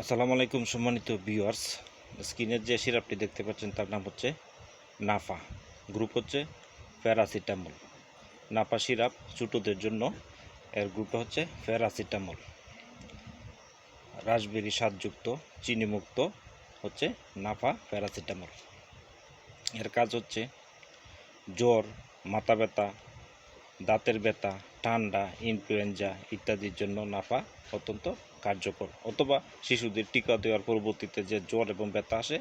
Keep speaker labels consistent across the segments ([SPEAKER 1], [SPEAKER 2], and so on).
[SPEAKER 1] আসসালামু আলাইকুম সম্মানিত ভিউয়ার্স। স্ক্রিনের যে সিরাপটি দেখতে পাচ্ছেন, তার নাম হচ্ছে নাফা। গ্রুপ হচ্ছে প্যারাসিটামল। নাফা সিরাপ ছোটোদের জন্য, এর গ্রুপটা হচ্ছে প্যারাসিটামল। রাসবেরি স্বাদযুক্ত, চিনিমুক্ত হচ্ছে নাফা প্যারাসিটামল। এর কাজ হচ্ছে জ্বর, মাথা ব্যথা, দাঁতের ব্যথা ঠান্ডা, ইনফ্লুয়েঞ্জা ইত্যাদির জন্য নাফা অত্যন্ত কার্যকর। অথবা শিশুদের টিকা দেওয়ার পরবর্তীতে যে জ্বর এবং ব্যথা আসে,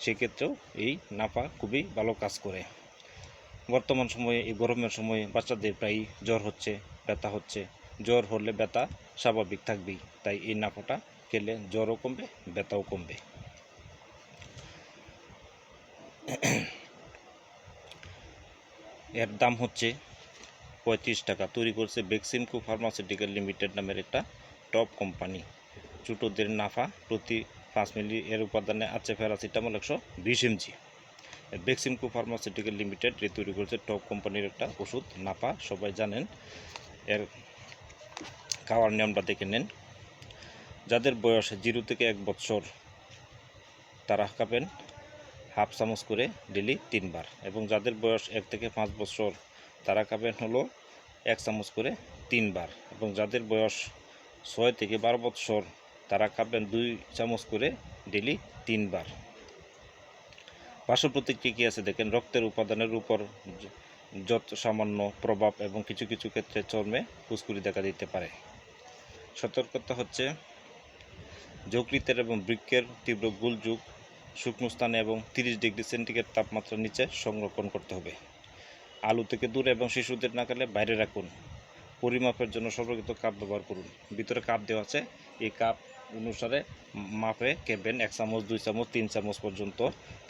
[SPEAKER 1] সেক্ষেত্রেও এই নাফা খুবই ভালো কাজ করে। বর্তমান সময়ে, এই গরমের সময়ে বাচ্চাদের প্রায়ই জ্বর হচ্ছে, ব্যথা হচ্ছে। জ্বর হলে ব্যথা স্বাভাবিক থাকবেই, তাই এই নাফাটা খেলে জ্বরও কমবে, ব্যথাও কমবে। এর দাম হচ্ছে পঁয়ত্রিশ টাকা। তৈরি করছে বেক্সিমকো ফার্মাসিউটিক্যাল লিমিটেড নামের একটা টপ কোম্পানি ছোটোদের নাফা প্রতি পাঁচ মিলি এর উপাদানে আছে প্যারাসিটামল একশো বিশ এমজি বেক্সিমকো ফার্মাসিউটিক্যাল লিমিটেড এ তৈরি করেছে টপ কোম্পানির একটা ওষুধ, নাফা। সবাই জানেন, এর খাওয়ার নিয়মটা দেখে নেন। যাদের বয়স জিরো থেকে এক বছর, তারা খাবেন হাফ চামচ করে ডেলি তিনবার। এবং যাদের বয়স এক থেকে পাঁচ বছর তারা খাবেন হলো এক চামচ করে তিনবার এবং যাদের বয়স ছয় থেকে বারো বৎসর, তারা খাবেন দুই চামচ করে ডেলি তিনবার। পার্শ্ব প্রতিক্রিয়া কী আছে দেখেন? রক্তের উপাদানের উপর যত সামান্য প্রভাব এবং কিছু কিছু ক্ষেত্রে চর্মে ফুসকুড়ি দেখা দিতে পারে। সতর্কতা হচ্ছে যকৃতের এবং বৃক্ষের তীব্র গুলযুগ, শুকনো স্থানে এবং তিরিশ ডিগ্রি সেন্টিগ্রেড তাপমাত্রার নিচে সংরক্ষণ করতে হবে। আলু থেকে দূরে এবং শিশুদের নাকালে বাইরে রাখুন। পরিমাপের জন্য সর্বকৃত কাপ ব্যবহার করুন। ভিতরে কাপ দেওয়া আছে। এই কাপ অনুসারে মাপে কেবেন এক চামচ, দুই চামচ, তিন চামচ পর্যন্ত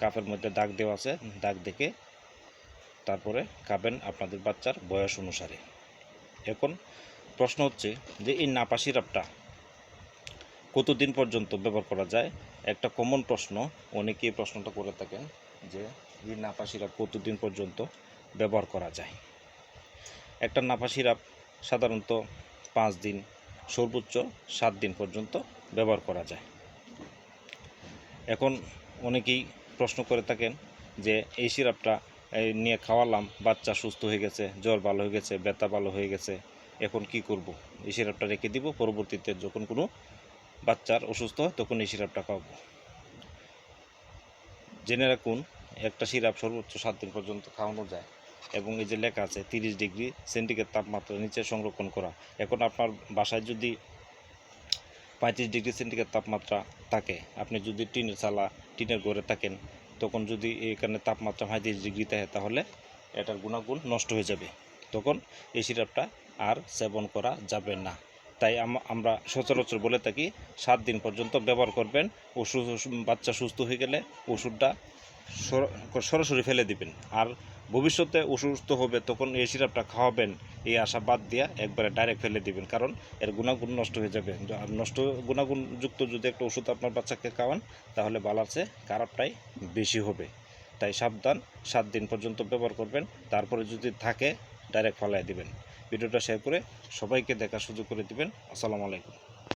[SPEAKER 1] কাপের মধ্যে দাগ দেওয়া আছে। দাগ দেখে তারপরে খাবেন আপনাদের বাচ্চার বয়স অনুসারে। এখন প্রশ্ন হচ্ছে যে, এই নাপা সিরাপটা কতদিন পর্যন্ত ব্যবহার করা যায়? একটা কমন প্রশ্ন। অনেকেই প্রশ্নটা করে থাকেন যে, এই নাপা সিরাপ কতদিন পর্যন্ত ব্যবহার করা যায়। একটা নাপা সিরাপ সাধারণত পাঁচ দিন, সর্বোচ্চ সাত দিন পর্যন্ত ব্যবহার করা যায়। এখন অনেকেই প্রশ্ন করে থাকেন যে, এই সিরাপটা নিয়ে খাওয়ালাম, বাচ্চা সুস্থ হয়ে গেছে, জ্বর ভালো হয়ে গেছে, ব্যথা ভালো হয়ে গেছে, এখন কি করব? এই সিরাপটা রেখে দিব, পরবর্তীতে যখন কোনো বাচ্চার অসুস্থ হয়, তখন এই সিরাপটা খাওয়াবো। জেনে রাখুন, একটা সিরাপ সর্বোচ্চ সাত দিন পর্যন্ত খাওয়ানো যায়। এবং এই যে লেখা আছে তিরিশ ডিগ্রি সেন্টিগ্রেড তাপমাত্রা নিচে সংরক্ষণ করা। এখন আপনার বাসায় যদি পঁয়ত্রিশ ডিগ্রি সেন্টিগ্রেড তাপমাত্রা থাকে, আপনি যদি টিনের চালা টিনের ঘরে থাকেন, তখন যদি এখানে তাপমাত্রা পঁয়ত্রিশ ডিগ্রি থাকে, তাহলে এটার গুণাগুণ নষ্ট হয়ে যাবে। তখন এই সিরাপটা আর সেবন করা যাবে না। তাই আম- আমরা সচরাচর বলে থাকি, সাত দিন পর্যন্ত ব্যবহার করবেন, ওষুধ বাচ্চা সুস্থ হয়ে গেলে ওষুধটা সর- সরাসরি ফেলে দিবেন। আর ভবিষ্যতে অসুস্থ হবে, তখন এই সিরাপটা খাওয়াবেন, এই আশা বাদ দিয়া একবারে ডাইরেক্ট ফেলে দিবেন। কারণ এর গুণাগুণ নষ্ট হয়ে যাবে। আর নষ্ট, গুণাগুণযুক্ত যদি একটা ওষুধ আপনার বাচ্চাকে খাওয়ান, তাহলে বালার চেয়ে খারাপটাই বেশি হবে। তাই সাবধান, সাত দিন পর্যন্ত ব্যবহার করবেন, তারপরে যদি থাকে ডাইরেক্ট ফালাই দিবেন। ভিডিওটা শেয়ার করে সবাইকে দেখার সুযোগ করে দিবেন। আসসালামু আলাইকুম।